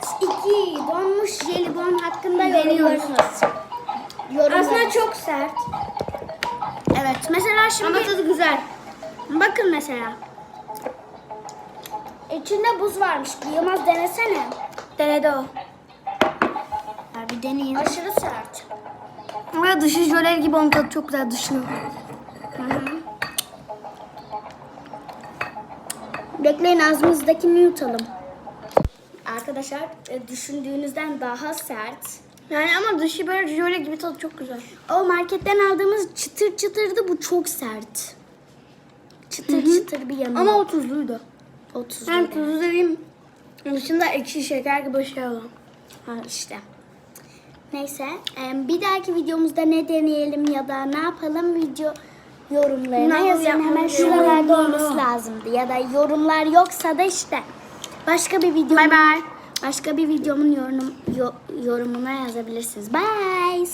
Part 2 donmuş jelibon hakkında yorumlarınız. Yorumlarınız. Aslında çok sert. Evet mesela şimdi Ama tadı güzel. bakın mesela. İçinde buz varmış. Yılmaz denesene. Denedi o. Ya bir deneyeyim. Aşırı sert. Ama dışı jöle gibi onun tadı çok güzel dışını. Bekleyin ağzımızdakini yutalım. Arkadaşlar e, düşündüğünüzden daha sert. Yani ama dışı böyle jöle gibi tadı çok güzel. O marketten aldığımız çıtır çıtırdı bu çok sert. Çıtır çıtır bir yanı. Ama o tuzluydu. o tuzlu. Hem tuzlu dediğim dışında ekşi şeker gibi şey olan. Ha işte. Neyse e, bir dahaki videomuzda ne deneyelim ya da ne yapalım video yorumlarına Ne yazın. yapalım, Hemen şuralarda Yorumlara. olması lazımdı. Ya da yorumlar yoksa da işte başka bir video Bye bye. başka bir videomun yorum, yo- yorumuna yazabilirsiniz. Bye.